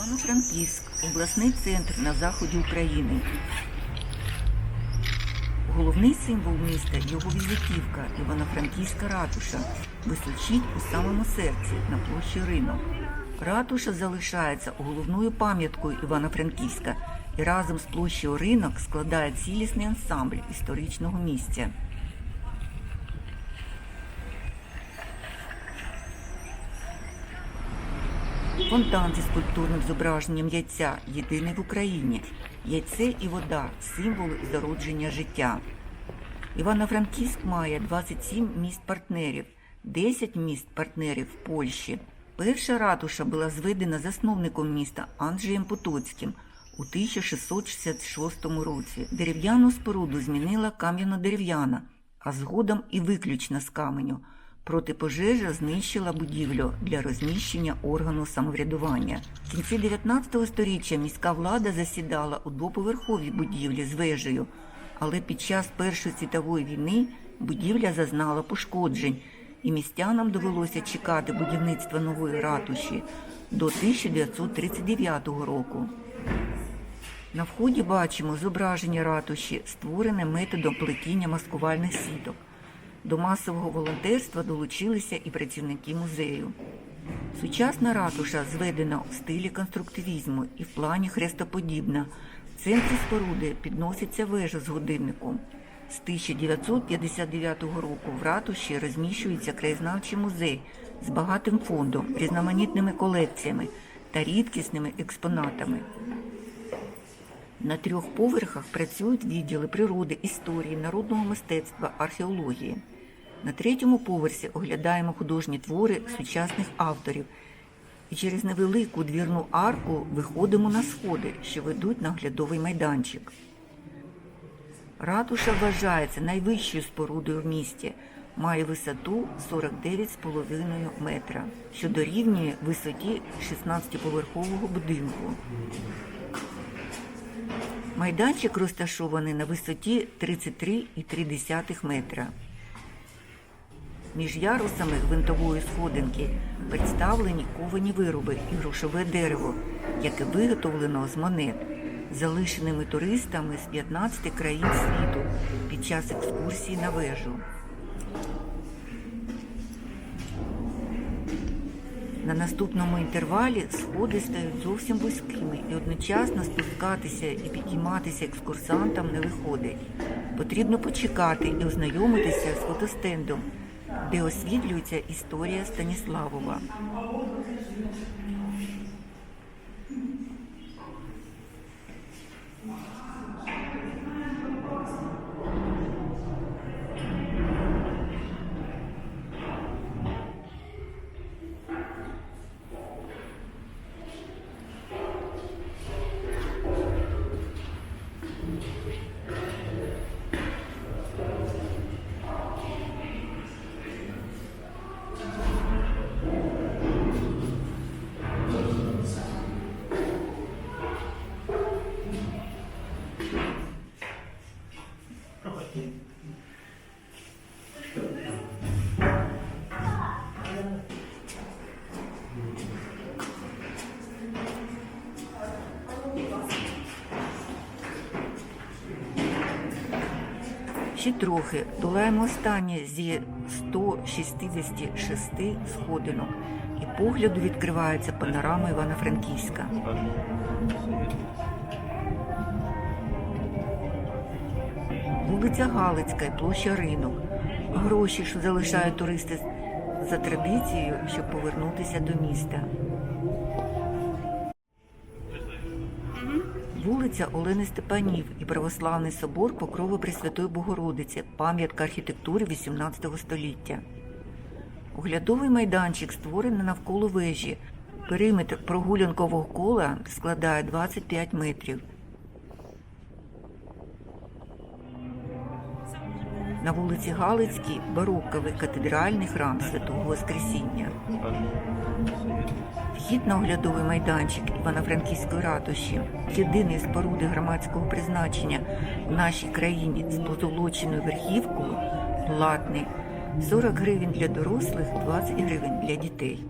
Івано-Франківськ обласний центр на заході України. Головний символ міста його візитівка Івано-Франківська ратуша височить у самому серці на площі Ринок. Ратуша залишається головною пам'яткою Івано-Франківська і разом з площею Ринок складає цілісний ансамбль історичного місця. Фонтан зі скульптурним зображенням яйця єдиний в Україні. Яйце і вода символи зародження життя. Івано-Франківськ має 27 міст партнерів, 10 міст партнерів в Польщі. Перша ратуша була зведена засновником міста Анджеєм Потоцьким у 1666 році. Дерев'яну споруду змінила кам'яно-дерев'яна, а згодом і виключно з каменю. Протипожежа знищила будівлю для розміщення органу самоврядування. В кінці 19 століття міська влада засідала у двоповерховій будівлі з вежею, але під час Першої світової війни будівля зазнала пошкоджень, і містянам довелося чекати будівництва нової ратуші до 1939 року. На вході бачимо зображення ратуші, створене методом плетіння маскувальних сіток. До масового волонтерства долучилися і працівники музею. Сучасна ратуша зведена у стилі конструктивізму і в плані хрестоподібна. В центрі споруди підноситься вежа з годинником. З 1959 року в ратуші розміщується краєзнавчий музей з багатим фондом, різноманітними колекціями та рідкісними експонатами. На трьох поверхах працюють відділи природи, історії, народного мистецтва, археології. На третьому поверсі оглядаємо художні твори сучасних авторів і через невелику двірну арку виходимо на сходи, що ведуть на оглядовий майданчик. Ратуша вважається найвищою спорудою в місті. Має висоту 49,5 метра, що дорівнює висоті 16-поверхового будинку. Майданчик розташований на висоті 33,3 метра. Між ярусами гвинтової сходинки представлені ковані вироби і грошове дерево, яке виготовлено з монет, залишеними туристами з 15 країн світу під час екскурсії на вежу. На наступному інтервалі сходи стають зовсім близькими і одночасно спускатися і підійматися екскурсантам не виходить. Потрібно почекати і ознайомитися з фотостендом, де освітлюється історія Станіславова. Ще трохи долаємо останнє зі 166 сходинок, і погляду відкривається панорама Івано-Франківська. Вулиця Галицька і площа Ринок. Гроші, що залишають туристи за традицією, щоб повернутися до міста. Вулиця Олени Степанів і Православний собор Покрови Пресвятої Богородиці, пам'ятка архітектури XVIII століття. Оглядовий майданчик створений навколо вежі. Периметр прогулянкового кола складає 25 метрів. На вулиці Галицькій бароковий катедральний храм Святого Воскресіння. Вхід на оглядовий майданчик Івано-Франківської ратуші, єдиної споруди громадського призначення в нашій країні з позолоченою верхівкою, платний 40 гривень для дорослих, 20 гривень для дітей.